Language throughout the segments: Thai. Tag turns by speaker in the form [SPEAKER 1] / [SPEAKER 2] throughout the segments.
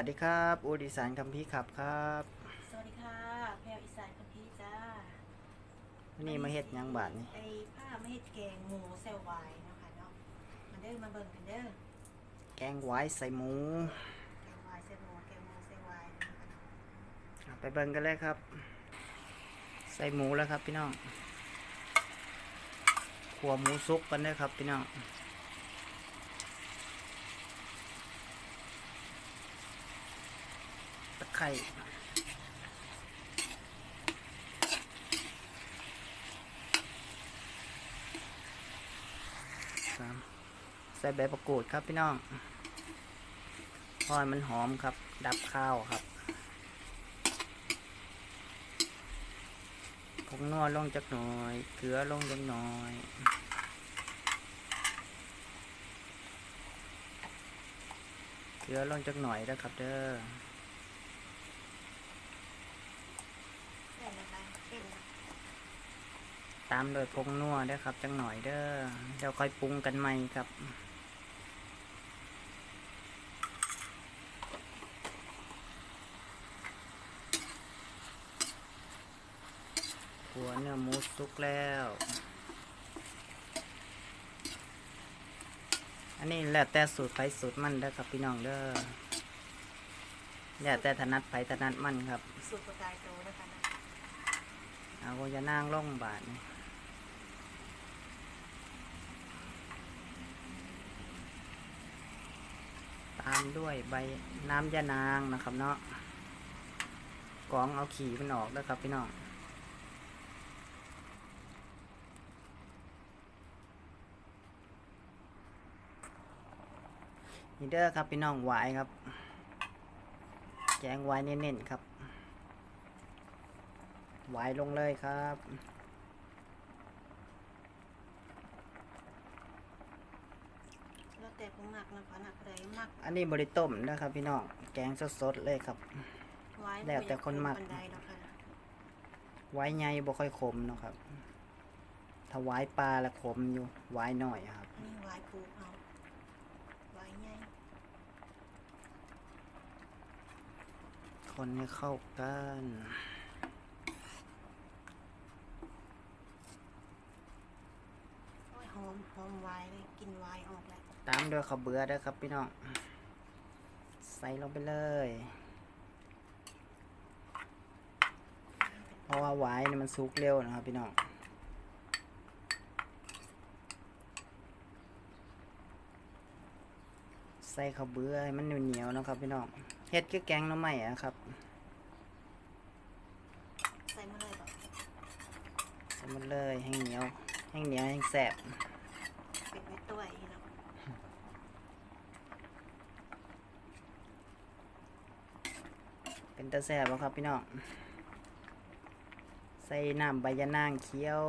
[SPEAKER 1] วัสดีครับอูดิสานคัมพีร์ขับครับ
[SPEAKER 2] สวัสดีค่ะแพลวอีสานคัมพีร์จ้า
[SPEAKER 1] วันนี้มาเฮ็ดหยังบาทนี่
[SPEAKER 2] ไอ้ผ้าไม่เฮ็ดแกงหมูเซลวายเนาะค่ะเนาะมาเด้อมาเบิ่งกันเด้อ
[SPEAKER 1] แกงไว้ใส่หมู
[SPEAKER 2] แกงวายเซลหมูแกงหมูเซลวายเนาะค่ะ
[SPEAKER 1] ไปเบิ่งกันเลยครับ ใส่หมูแล้วครับพี่น้องขัวหมูสุกกันเลยครับพี่น้องตะ ไคร้สามใส่ใบประกูดครับพี่น้องพอยมันหอมครับ ดับข้าวครับผงนัวลงจักหน่อย เกลือลงจักหน่อยเกลือลงจักหน่อยนะครับเด้อ
[SPEAKER 2] แค่นั้นนะเก่งนะ
[SPEAKER 1] ตามโดยผงนัวเด้อครับ จักหน่อยเด้อเดี๋ยวค่อยปรุงกันใหม่ครับหัวเนื้อหมูสุกแล้ว อันนี้แล้วแต่สูตรไผสูตรมันเด้อครับพี่น้องเด้อแล้วแต่ถนัดไผถนัดมันครับ
[SPEAKER 2] สูตรประกายโตนะคะนะ
[SPEAKER 1] เอาก็จะนั่งล่องบาทนี่ ตามด้วยใบน้ำยานางนะครับเนาะกองเอาขี่มันออกแล้วครับพี่น้องนี่เด้อครับพี่น้องหวายครับแกงหวายเน้นๆครับหวายลงเลยครับ
[SPEAKER 2] แล้วแต่ผู้มักนะคะนักใดมัก
[SPEAKER 1] อันนี้บริต้มนะครับพี่น้อง แกงสดๆเลยครับ
[SPEAKER 2] ไว้
[SPEAKER 1] แล้วแต่คนมัก
[SPEAKER 2] บันไดเนาะค่ะ
[SPEAKER 1] ไว้ใหญ่บ่ค่อยขมเนาะครับ ถ้าไว้ปลาละขมอยู่ ไว้หน่อยครับ
[SPEAKER 2] อันนี้ไว้ปูเอาไว้ใหญ่
[SPEAKER 1] คนให้เข้ากัน
[SPEAKER 2] โอ้ยหอมหอมไว้เลยกินไว้ออกแล้ว
[SPEAKER 1] ตาม ด้วยข้าวเบื่อเด้อครับพี่น้อง ใส่ลงไปเลย เพราะว่าไว้นี่มันสุกเร็วนะครับพี่น้องใส่ข้าวเบื่อให้มันเหนียวๆนะครับพี่น้องเฮ็ดคือแกงหน้ำใหม่อะครับ
[SPEAKER 2] ใส่มาเลยแบบ
[SPEAKER 1] ใส่หมันเลยให้เหนียวให้เหนียวให้แสบ
[SPEAKER 2] ปิดไว้ตัวอีกเนาะ
[SPEAKER 1] เป็นตาแสบครับพี่น้องใส่น้ำใบยะนางเคี้ยว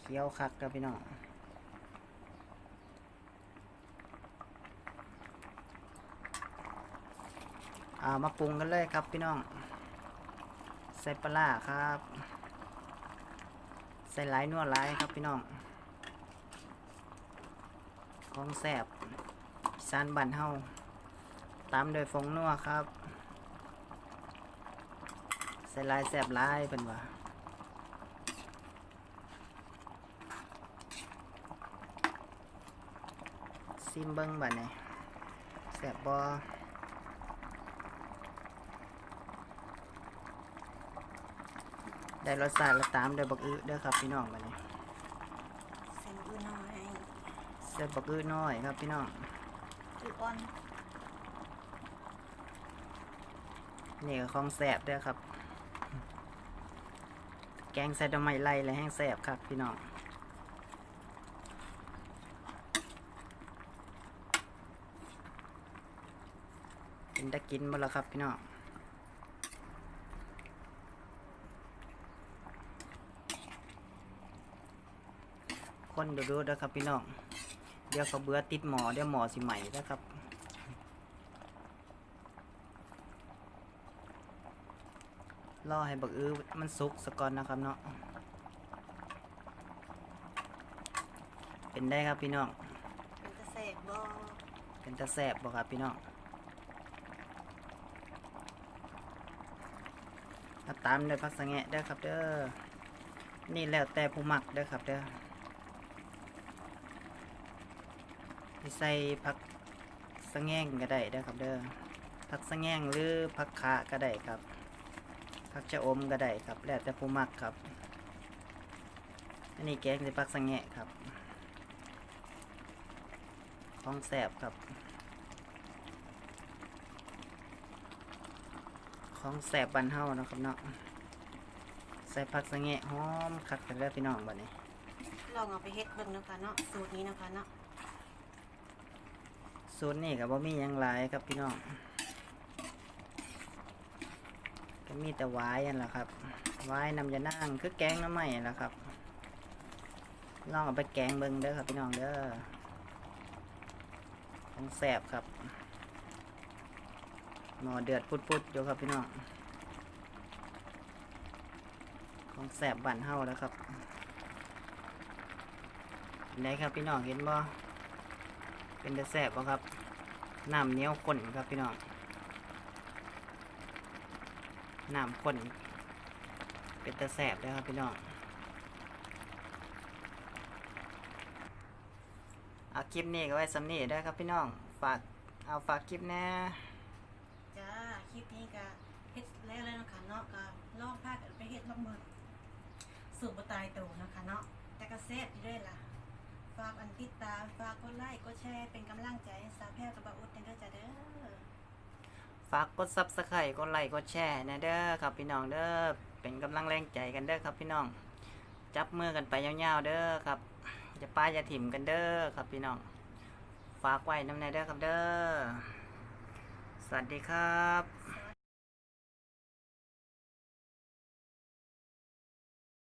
[SPEAKER 1] เคี้ยวคักครับพี่น้องอ่ามาปรุงกันเลยครับพี่น้อง ใส่ปลาครับ ใส่หลายนัวหลายครับพี่น้องของแสบอีสานบันเฮาตามโดยฟงนัวครับ ส่ลายแสบลายเป็นว่าซิมเบิ้งบัดนี้แสบบอได้รสชาติแล้วตามโดวยบักอึเด้อครับพี่น้องบัดนี้
[SPEAKER 2] ใส่มือน้อย
[SPEAKER 1] ใส่บักอึน้อยครับพี่น้อง
[SPEAKER 2] คืออ่อน
[SPEAKER 1] นี่ก็ของแสบเด้อครับแกงใส่ดอกไม้ไล่และแห้งแสบครับพี่น้องกินได้กินบ่แล้วครับพี่น้องคนดูดูนะครับพี่น้อง เดี๋ยวเขาเบื่อติดหมอเดี๋ยวหมอสิใหม่นะครับ รอให้บักอื้อมันสุกสะก่อนนะครับเนาะเป็นได้ครับพี่น้อง
[SPEAKER 2] เป็นตะแสบบอ
[SPEAKER 1] เป็นตะแสบบอครับพี่น้องตามด้วยพักสังเงะได้ครับเด้อนี่แล้วแต่ผู้มักได้ครับเด้อใส่พักสังแงงก็ได้ได้ครับเด้อพักสังแงงหรือพักขาก็ได้ครับ ผักชะอมก็ได้ครับ แล้วแต่ผู้มักครับ อันนี้แกงใส่ผักสะแงะครับของแสบครับ ของแสบบันเฮาเนาะครับเนาะ ใส่ผักสะแงะหอมคักกันแล้วพี่น้องบัดนี้
[SPEAKER 2] ลองเอาไปเฮ็ดเบิ่งนะคะเนาะ สูตรนี้นะคะเนาะ
[SPEAKER 1] สูตรนี่ก็บ่มีหยังหลายครับพี่น้อง ก็มีแต่วายนั่นแหละครับวายนำยะนางคือแกงน้ำไม่แหละครับลองเอาไปแกงเบิ่งเด้อครับพี่น้องเด้อของแสบครับหมอเดือดพุดๆอยู่ครับพี่น้องของแสบบั่นเฮาแล้วครับไหนครับพี่น้องเห็นบ่เป็นแต่แสบบ่ครับน้ำเนียวข้นครับพี่น้อง น้ำข้นเป็นต่แสบเลยครับพี่น้องเอาคลิปนี้ก็ไว้สำนีได้ครับพี่น้อง ฝากเอาฝากคลิปแน่
[SPEAKER 2] จ้าคลิปนี้ก็เฮ็ดแล้วแล้วนะคะเนาะก็ลองพากันไปเฮ็ดบ้างเบิ่งสูตรบ่ตายตัวนะคะเนาะแต่ก็แซ่บอยู่ด้วยล่ะฝากอันติดตามฝากกดไลค์กดแชร์เป็นกำลังใจให้สาวแพรกับบาอุดเด้อจ้าเด้อ
[SPEAKER 1] ฝากกดซับสไครต์กดไลค์กดแชร์นะเด้อครับพี่น้องเด้อเป็นกำลังแรงใจกันเด้อครับพี่น้อง จับมือกันไปยาวๆเด้อครับจะป้ายจะถิ่มกันเด้อครับพี่น้อง ฝากไว้น้ำในเด้อครับเด้อสวัสดีครับ